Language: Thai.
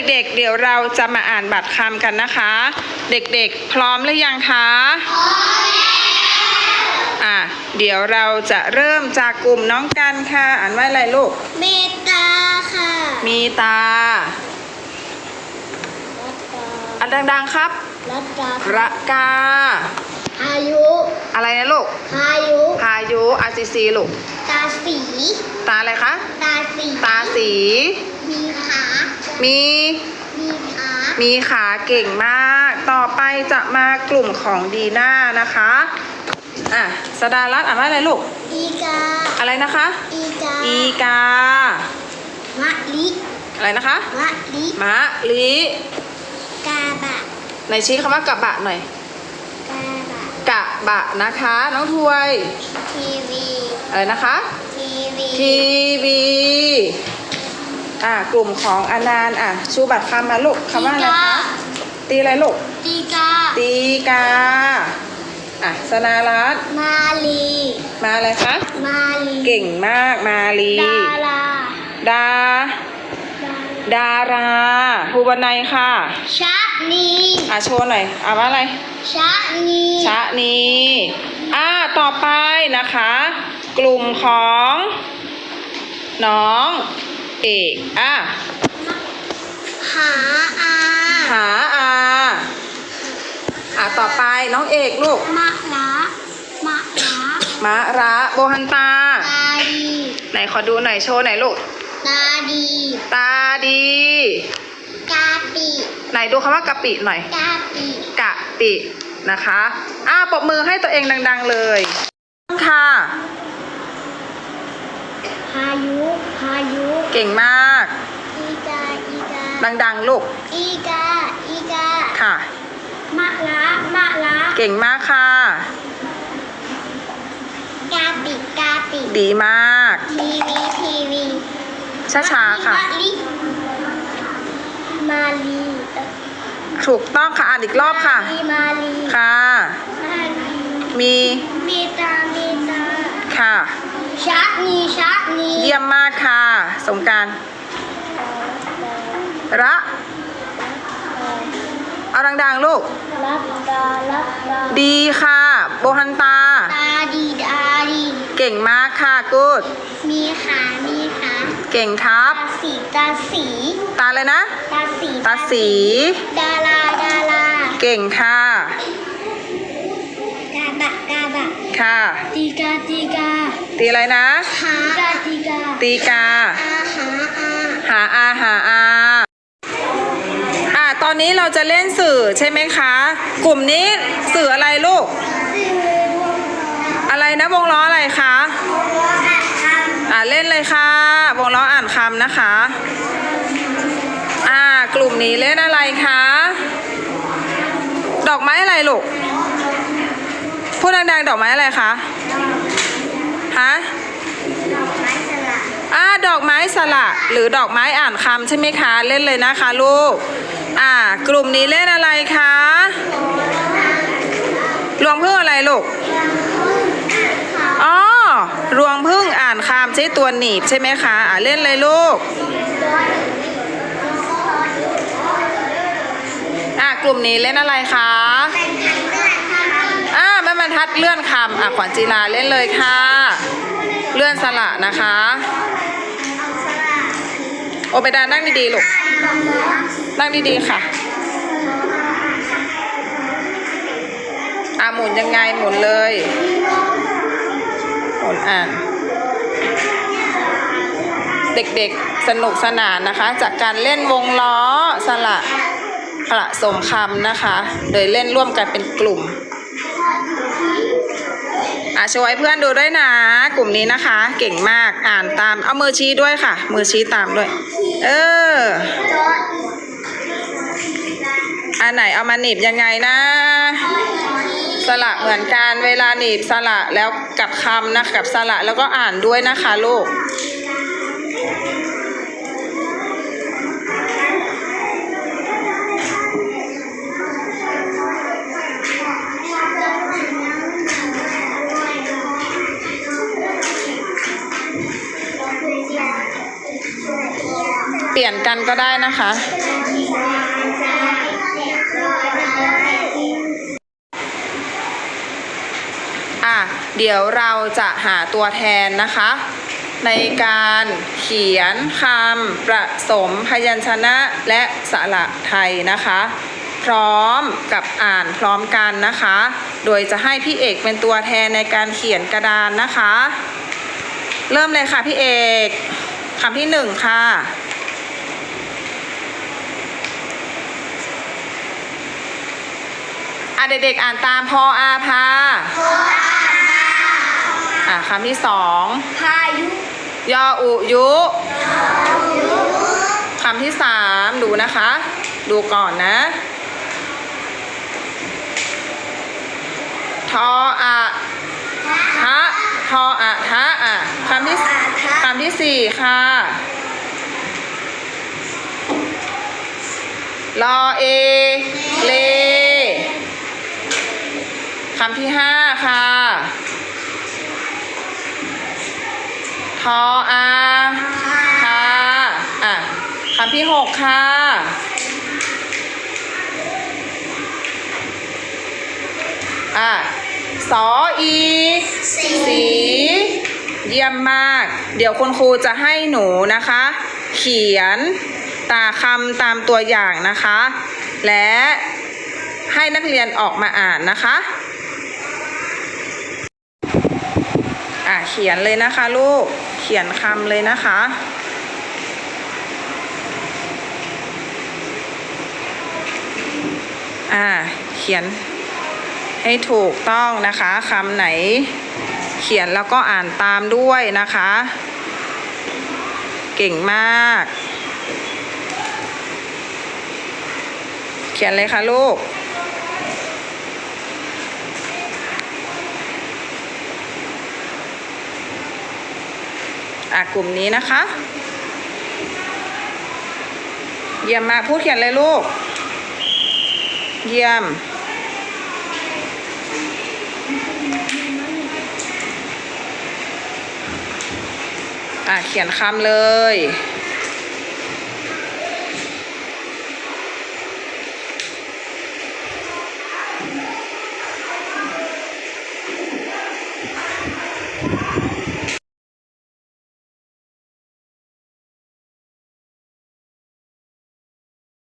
เด็กๆ เดี๋ยวเราจะมาอ่านบัตรคำกันนะคะ เด็กๆ พร้อมหรือยังคะพร้อมอะเดี๋ยวเราจะเริ่มจากกลุ่มน้องกันค่ะ อ่านว่าอะไรลูก เมตตาค่ะ มีตารัตตาอันดังๆครับรัตตาระกา อายุ อะไรนะลูก อายุพายุอาซีซีลูก ตาสี ตาอะไรคะ ตาสี ตาสีมีขา มี มีขามีขาเก่งมาก ต่อไปจะมากลุ่มของดีน่านะคะ อะสดารัตน์อ่านว่าอะไรลูก อีกา อะไรนะคะ อีกา อีกา มะลิ อะไรนะคะ มะลิ มะลิ กาบะไหนชี้คำว่ากะบะหน่อย กาบะ กะบะนะคะ น้องทวย ทีวี อะไรนะคะ ทีวี ทีวี อะกลุ่มของอานานต์อะชูบัตรคำมาลูกคำว่าอะไรคะตีอะไรลูกตีกาตีกาอะสนารัตน์มาลี มาอะไรคะมาลีเก่งมากมาลีดาราดา ดาราภูวนัยค่ะ ชะนีอะโชว์หน่อยอะว่าอะไร ชะนีชะนีอ่าต่อไปนะคะ กลุ่มของ น้อง เอกอะหาอาหาอาอะต่อไปน้องเอกลูก มะละมะละมะระโบฮันตา ตาดีไหนขอดูหน่อยโชว์หน่อยลูก ตาดีตาดี กาปิไหนดูคำว่ากะปิหน่อย กาปิกะปินะคะ อ้าปรบมือให้ตัวเองดัง ๆเลยค่ะพายุพายุ เก่งมาก อีกา อีกา ดังๆลูก อีกา อีกา ค่ะ มะละมะละเก่งมากค่ะ กาปิกาปิดีมาก ทีวีทีวีช้าๆค่ะ มะลิมาลีถูกต้องค่ะ อ่านอีกรอบค่ะลีมาลีค่ะ มาลีมีเมตาเมตา ค่ะชะนีชะนีเยี่ยมมากค่ะ สงกรารระเอาดังๆลูก รับตารับตาดีค่ะ โบฮันตา ตาดีตาดีเก่งมากค่ะกูดมีขามีขาเก่งครับ ตาสีตาสีตาเลยนะ ตาสีตาสี ดาราดาราเก่งค่ะ กาบะกาบะค่ะ ตีกาตีกา ตีอะไรนะ หากาตีกาตีกาอาหาอาหาอาหาอาอ่าตอนนี้เราจะเล่นสื่อใช่ไหมคะ กลุ่มนี้สื่ออะไรลูกอะไรนะวงล้ออะไรคะอ่าเล่นเลยค่ะ วงล้ออ่านคำนะคะ อ่ากลุ่มนี้เล่นอะไรคะ ดอกไม้อะไรลูกพูดดังๆดอกไม้อะไรคะฮะ อ่าดอกไม้สละหรือดอกไม้อ่านคำใช่ไหมคะ เล่นเลยนะคะลูก อ่า กลุ่มนี้เล่นอะไรคะรวงพึ่งอะไรลูกอ๋อรวงพึ่งอ่านคำใช้ตัวหนีบใช่ไหมคะ อ่าเล่นเลยลูก อ่ากลุ่มนี้เล่นอะไรคะอ่าแม่บรรทัดเลื่อนคำอะขวัญจีราเล่นเลยค่ะ เลื่อนสละนะคะ โอเปดานั่งดีๆลูก นั่งดีๆค่ะอะหมุนยังไงหมุนเลยหมุนอ่านเด็กๆสนุกสนานนะคะ จากการเล่นวงล้อสละผสมคำนะคะ โดยเล่นร่วมกันเป็นกลุ่ม อะโชว์ให้เพื่อนดูด้วยนะ กลุ่มนี้นะคะ เก่งมากอ่านตาม เอามือชี้ด้วยค่ะ มือชี้ตามด้วย เอออันไหนเอามาหนีบยังไงนะสละเหมือนกันเวลาหนีบสละแล้วกับคำนะกับสละแล้วก็อ่านด้วยนะคะลูก เปลี่ยนกันก็ได้นะคะ อะ เดี๋ยวเราจะหาตัวแทนนะคะ ในการเขียนคำประสมพยัญชนะและสระไทยนะคะ พร้อมกับอ่านพร้อมกันนะคะ โดยจะให้พี่เอกเป็นตัวแทนในการเขียนกระดานนะคะ เริ่มเลยค่ะพี่เอกคำที่หนึ่งค่ะ อะเด็กๆอ่านตามพออาพาอะคำที่สองพายุยออุยุคำที่สามดูนะคะ ดูก่อนนะทออะทะทออะทะอะคำที่คำที่สี่ค่ะรอเอเล คำที่ห้าค่ะ ทออาค่ะ อะคำที่หกค่ะอะสออีสี เยี่ยมมาก เดี๋ยวคุณครูจะให้หนูนะคะ เขียนตาคำตามตัวอย่างนะคะ และให้นักเรียนออกมาอ่านนะคะ อะเขียนเลยนะคะลูก เขียนคำเลยนะคะ อ่า เขียนให้ถูกต้องนะคะคำไหน เขียนแล้วก็อ่านตามด้วยนะคะ เก่งมาก เขียนเลยค่ะลูก อะกลุ่มนี้นะคะ เยี่ยมมากพูดเขียนเลยลูก เยี่ยม อะเขียนคำเลย